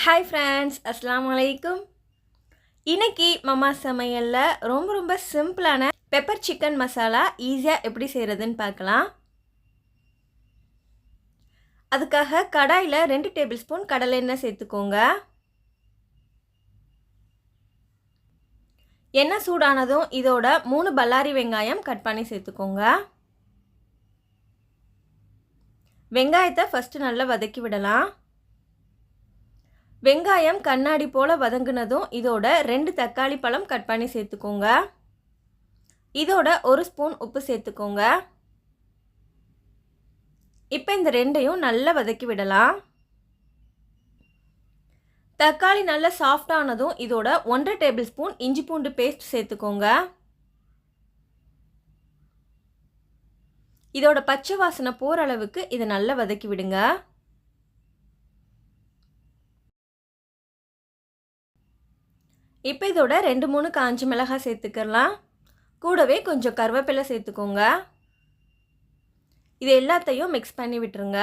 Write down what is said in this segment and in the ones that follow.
Hi friends அஸ்லாம் வலைக்கும் இன்னைக்கு மம்மா சமையலில் ரொம்ப ரொம்ப சிம்பிளான பெப்பர் சிக்கன் மசாலா ஈஸியாக எப்படி செய்கிறதுன்னு பார்க்கலாம். அதுக்காக கடாயில் ரெண்டு டேபிள் ஸ்பூன் கடலை எண்ணெய் சேர்த்துக்கோங்க. எண்ணெய் சூடானதும் இதோட மூணு பல்லாரி வெங்காயம் கட் பண்ணி சேர்த்துக்கோங்க. வெங்காயத்தை ஃபஸ்ட்டு நல்லா வதக்கி விடலாம். வெங்காயம் கண்ணாடி போல் வதங்கினதும் இதோட ரெண்டு தக்காளி பழம் கட் பண்ணி சேர்த்துக்கோங்க. இதோட ஒரு ஸ்பூன் உப்பு சேர்த்துக்கோங்க. இப்போ இந்த ரெண்டையும் நல்லா வதக்கி விடலாம். தக்காளி நல்லா சாஃப்டானதும் இதோட ஒன்றரை டேபிள் ஸ்பூன் இஞ்சி பூண்டு பேஸ்ட் சேர்த்துக்கோங்க. இதோட பச்சை வாசனை போகிற அளவுக்கு இதை நல்லா வதக்கி விடுங்க. இப்போ இதோட ரெண்டு மூணு காஞ்சி மிளகாய் சேர்த்துக்கலாம். கூடவே கொஞ்சம் கருவேப்பிலை சேர்த்துக்கோங்க. இது எல்லாத்தையும் மிக்ஸ் பண்ணி விட்டுருங்க.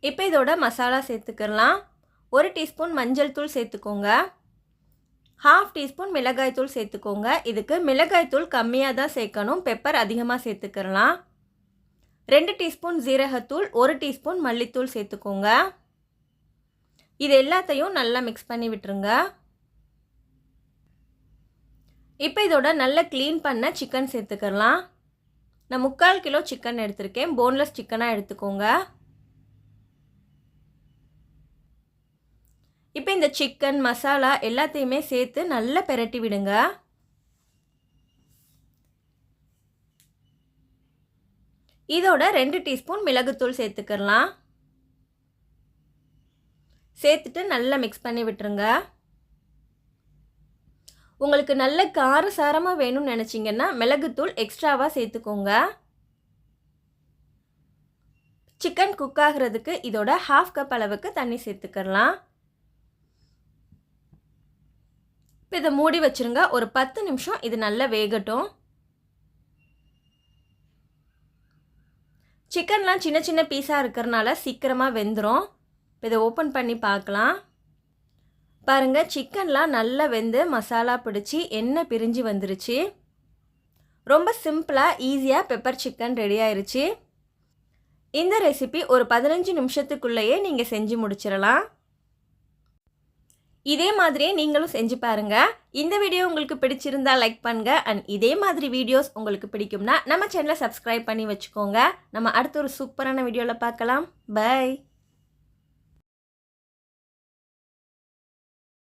இப்போ இதோட மசாலா சேர்த்துக்கலாம். ஒரு டீஸ்பூன் மஞ்சள் தூள் சேர்த்துக்கோங்க. ஹாஃப் டீஸ்பூன் மிளகாய் தூள் சேர்த்துக்கோங்க. இதுக்கு மிளகாய் தூள் கம்மியாக தான் சேர்க்கணும். பெப்பர் அதிகமாக சேர்த்துக்கலாம். ரெண்டு டீஸ்பூன் ஜீரகத்தூள் ஒரு டீஸ்பூன் மல்லித்தூள் சேர்த்துக்கோங்க. இது எல்லாத்தையும் நல்லா மிக்ஸ் பண்ணி விட்டுருங்க. இப்போ இதோட நல்லா க்ளீன் பண்ண சிக்கன் சேர்த்துக்கலாம். நான் முக்கால் கிலோ சிக்கன் எடுத்திருக்கேன். போன்லெஸ் சிக்கனாக எடுத்துக்கோங்க. இப்போ இந்த சிக்கன் மசாலா எல்லாத்தையுமே சேர்த்து நல்லா பெரட்டி விடுங்க. இதோட ரெண்டு டீஸ்பூன் மிளகுத்தூள் சேர்த்துக்கலாம். சேர்த்துட்டு நல்லா மிக்ஸ் பண்ணி விட்டுருங்க. உங்களுக்கு நல்ல காரசாரமாக வேணும்னு நினச்சிங்கன்னா மிளகுத்தூள் எக்ஸ்ட்ராவாக சேர்த்துக்கோங்க. சிக்கன் குக் ஆகிறதுக்கு இதோட ஹாஃப் கப் அளவுக்கு தண்ணி சேர்த்துக்கலாம். இப்போ இதை மூடி வச்சுருங்க. ஒரு பத்து நிமிஷம் இது நல்லா வேகட்டும். சிக்கன்லாம் சின்ன சின்ன பீஸாக இருக்கிறனால சீக்கிரமாக வெந்துடும் இப்போ இதை ஓப்பன் பண்ணி பார்க்கலாம். பாருங்கள் சிக்கன்லாம் நல்லா வெந்து மசாலா பிடிச்சி எண்ணெய் பிரிஞ்சு வந்துருச்சு. ரொம்ப சிம்பிளாக ஈஸியாக பெப்பர் சிக்கன் ரெடி ஆயிடுச்சு இந்த ரெசிபி ஒரு பதினஞ்சு நிமிஷத்துக்குள்ளேயே நீங்கள் செஞ்சு முடிச்சிடலாம். இதே மாதிரியே நீங்களும் செஞ்சு பாருங்கள் இந்த வீடியோ உங்களுக்கு பிடிச்சிருந்தா லைக் பண்ணுங்க. அண்ட் இதே மாதிரி வீடியோஸ் உங்களுக்கு பிடிக்கும்னா நம்ம சேனலை சப்ஸ்கிரைப் பண்ணி வச்சுக்கோங்க. நம்ம அடுத்த ஒரு சூப்பரான வீடியோவில் பார்க்கலாம். பை